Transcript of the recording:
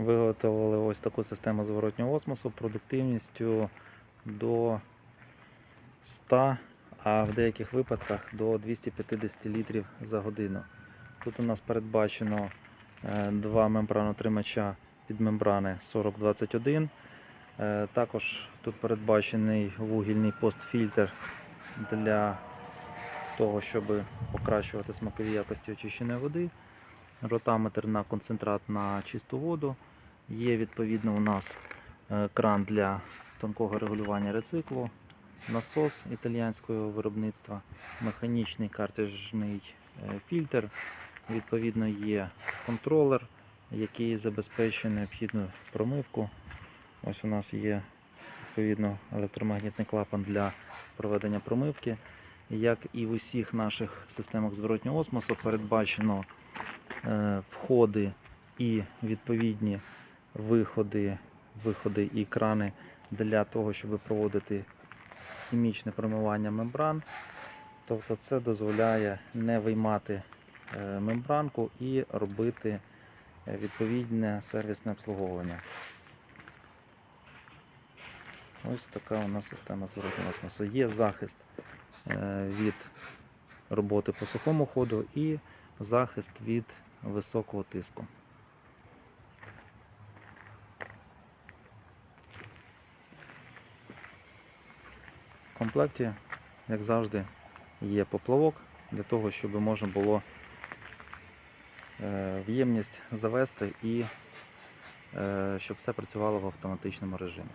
Виготовили ось таку систему зворотнього осмосу продуктивністю до 100, а в деяких випадках до 250 літрів за годину. Тут у нас передбачено е, два мембранотримача під мембрани 4021. Е, Також тут передбачений вугільний постфільтр для того, щоб покращувати смакові якості очищеної води. Ротаметр на концентрат на чисту воду. Є відповідно у нас е, кран для тонкого регулювання рециклу, насос італіянського виробництва, механічний картежний е, фільтр. Відповідно, є контролер, який забезпечує необхідну промивку. Ось у нас є відповідно електромагнітний клапан для проведення промивки. Як і в усіх наших системах зворотнього осмосу, передбачено е, входи і відповідні виходи, виходи і крани для того, щоб проводити хімічне промивання мембран. Тобто це дозволяє не виймати е, мембранку і робити е, відповідне сервісне обслуговування. Ось така у нас система зворотнього осмосу. Є захист е, від роботи по сухому ходу і захист від високого тиску. Комплекті, як завжди, є поплавок для того, щоб можна було в'ємність завести і е, щоб все працювало в автоматичному режимі.